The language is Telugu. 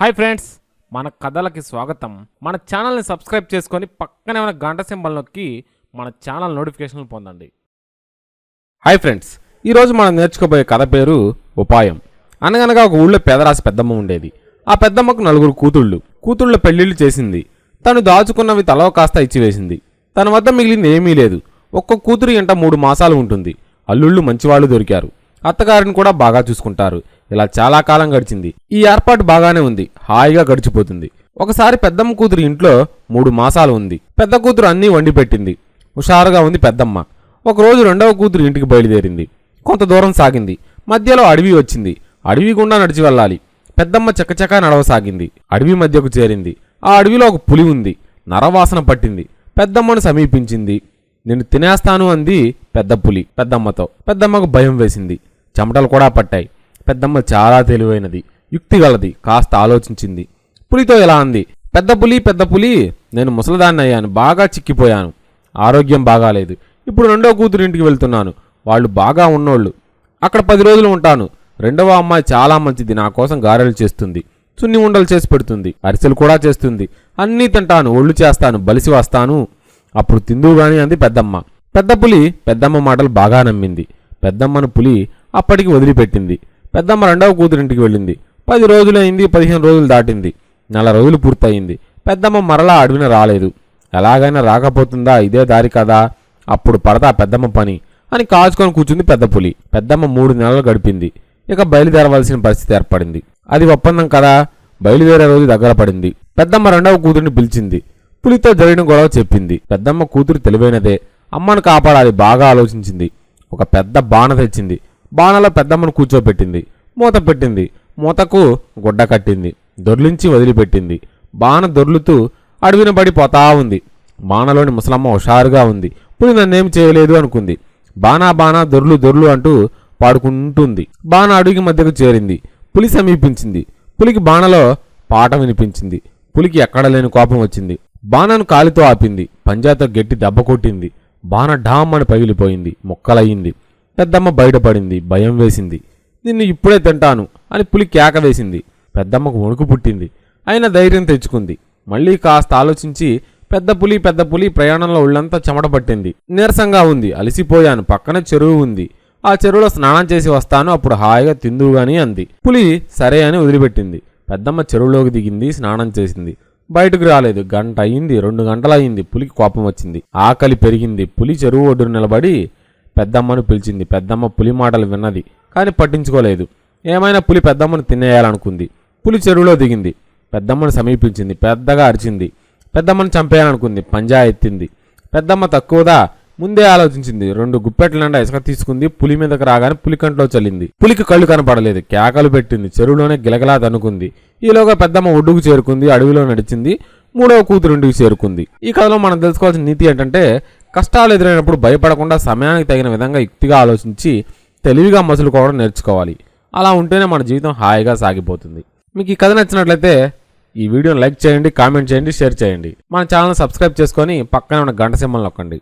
హాయ్ ఫ్రెండ్స్ మన కథలకి స్వాగతం. మన ఛానల్ని సబ్స్క్రైబ్ చేసుకొని పక్కనే ఉన్న గంట సింబల్ నొక్కి మన ఛానల్ నోటిఫికేషన్లు పొందండి. హాయ్ ఫ్రెండ్స్ ఈరోజు మనం నేర్చుకోబోయే కథ పేరు ఉపాయం. అనగనగా ఒక ఊళ్ళో పేదరాశి పెద్దమ్మ ఉండేది. ఆ పెద్దమ్మకు నలుగురు కూతుళ్ళు. కూతుళ్ళ పెళ్ళిళ్ళు చేసింది. తను దాచుకున్నవి తలో కాస్త ఇచ్చివేసింది. తన వద్ద మిగిలింది ఏమీ లేదు. ఒక్క కూతురు ఇంట మూడు మాసాలు ఉంటుంది. అల్లుళ్ళు మంచివాళ్ళు దొరికారు. అత్తగారిని కూడా బాగా చూసుకుంటారు. ఇలా చాలా కాలం గడిచింది. ఈ ఏర్పాటు బాగానే ఉంది. హాయిగా గడిచిపోతుంది. ఒకసారి పెద్దమ్మ కూతురు ఇంట్లో మూడు మాసాలు ఉంది. పెద్ద కూతురు అన్నీ వండి పెట్టింది. హుషారుగా ఉంది పెద్దమ్మ. ఒకరోజు రెండవ కూతురు ఇంటికి బయలుదేరింది. కొంత దూరం సాగింది. మధ్యలో అడవి వచ్చింది. అడవి గుండా నడిచి వెళ్ళాలి. పెద్దమ్మ చకచకా నడవసాగింది. అడవి మధ్యకు చేరింది. ఆ అడవిలో ఒక పులి ఉంది. నరవాసన పట్టింది. పెద్దమ్మను సమీపించింది. నేను తినేస్తాను అంది పెద్ద పులి పెద్దమ్మతో. పెద్దమ్మకు భయం వేసింది. చెమటలు కూడా పట్టాయి. పెద్దమ్మ చాలా తెలివైనది యుక్తిగలది కాస్త ఆలోచించింది. పులితో ఇలా అంది? పెద్ద పులి పెద్ద పులి నేను ముసలిదాన్ని అయ్యాను బాగా చిక్కిపోయాను. ఆరోగ్యం బాగాలేదు. ఇప్పుడు రెండో కూతురు ఇంటికి వెళ్తున్నాను. వాళ్ళు బాగా ఉన్నోళ్ళు. అక్కడ పది రోజులు ఉంటాను. రెండవ అమ్మాయి చాలా మంచిది నా కోసం గారెలు చేస్తుంది. చున్ని ఉండలు చేసి పెడుతుంది అరిసెలు కూడా చేస్తుంది. అన్నీ తింటాను ఒళ్ళు చేస్తాను బలిసి వస్తాను. అప్పుడు తిందువు గాని అంది పెద్దమ్మ. పెద్ద పులి పెద్దమ్మ మాటలు బాగా నమ్మింది. పెద్దమ్మను పులి అప్పటికి వదిలిపెట్టింది. పెద్దమ్మ రెండవ కూతురింటికి వెళ్ళింది. పది రోజులైంది పదిహేను రోజులు దాటింది. నెల రోజులు పూర్తయింది. పెద్దమ్మ మరలా అడవిన రాలేదు. ఎలాగైనా రాకపోతుందా? ఇదే దారి కదా. అప్పుడు పడతా పెద్దమ్మ పని అని కాచుకొని కూర్చుంది పెద్ద పులి. పెద్దమ్మ మూడు నెలలు గడిపింది. ఇక బయలుదేరవలసిన పరిస్థితి ఏర్పడింది. అది ఒప్పందం కదా. బయలుదేరే రోజు దగ్గర పడింది. పెద్దమ్మ రెండవ కూతురిని పిలిచింది. పులితో జరిగిన గొడవ చెప్పింది. పెద్దమ్మ కూతురు తెలివైనదే. అమ్మను కాపాడాలి బాగా ఆలోచించింది. ఒక పెద్ద బాణ తెచ్చింది. బాణలో పెద్దమ్మను కూర్చోబెట్టింది. మూత పెట్టింది. మూతకు గుడ్డ కట్టింది. దొర్లించి వదిలిపెట్టింది. బాణ దొర్లుతూ అడవిన పడి పోతా ఉంది. బాణలోని ముసలమ్మ హుషారుగా ఉంది. పులి నన్నేం చేయలేదు అనుకుంది. బాణా బాణా దొర్లు దొర్లు అంటూ పాడుకుంటుంది. బాణ అడుగు మధ్యకు చేరింది. పులి సమీపించింది. పులికి బాణలో పాట వినిపించింది. పులికి ఎక్కడ లేని కోపం వచ్చింది. బాణను కాలితో ఆపింది. పంజాతో గట్టి దెబ్బ కొట్టింది. బాణ ఢామ్ అని పగిలిపోయింది. ముక్కలయ్యింది. పెద్దమ్మ బయటపడింది భయం వేసింది. నిన్ను ఇప్పుడే తింటాను అని పులి కేక వేసింది. పెద్దమ్మకు వణుకు పుట్టింది. అయినా ధైర్యం తెచ్చుకుంది. మళ్ళీ కాస్త ఆలోచించి పెద్ద పులి పెద్ద పులి ప్రయాణంలో ఒళ్ళంతా చెమట పట్టింది. నీరసంగా ఉంది. అలసిపోయాను. పక్కన చెరువు ఉంది. ఆ చెరువులో స్నానం చేసి వస్తాను. అప్పుడు హాయిగా తిందువుగాని అంది. పులి సరే అని వదిలిపెట్టింది. పెద్దమ్మ చెరువులోకి దిగింది స్నానం చేసింది. బయటకు రాలేదు. గంట అయింది. రెండు గంటలయ్యింది పులికి కోపం వచ్చింది. ఆకలి పెరిగింది. పులి చెరువు ఒడ్డున నిలబడి పెద్దమ్మను పిలిచింది. పెద్దమ్మ పులి మాటలు విన్నది కానీ పట్టించుకోలేదు. ఏమైనా పులి పెద్దమ్మను తినేయాలనుకుంది. పులి చెరువులో దిగింది. పెద్దమ్మను సమీపించింది. పెద్దగా అరిచింది. పెద్దమ్మను చంపేయాలనుకుంది. పంజా ఎత్తింది. పెద్దమ్మ తక్కువదా? ముందే ఆలోచించింది. రెండు గుప్పెట్ల నిండా ఇసుక తీసుకుంది. పులి మీదకి రాగానే పులి కంట్లో చల్లింది. పులికి కళ్ళు కనపడలేదు. కేకలు పెట్టింది. చెరువులోనే గిలగలా తనుకుంది. ఈలోగా పెద్దమ్మ ఒడ్డుకు చేరుకుంది. అడవిలో నడిచింది. మూడవ కూతురుంటికి చేరుకుంది. ఈ కథలో మనం తెలుసుకోవాల్సిన నీతి ఏంటంటే కష్టాలు ఎదురైనప్పుడు భయపడకుండా సమయానికి తగిన విధంగా యుక్తిగా ఆలోచించి తెలివిగా మసులుకోవడం నేర్చుకోవాలి. అలా ఉంటేనే మన జీవితం హాయిగా సాగిపోతుంది. మీకు ఈ కథ నచ్చినట్లయితే ఈ వీడియోని లైక్ చేయండి కామెంట్ చేయండి షేర్ చేయండి. మన ఛానల్ సబ్స్క్రైబ్ చేసుకొని పక్కనే ఉన్న గంట సింబల్ నొక్కండి.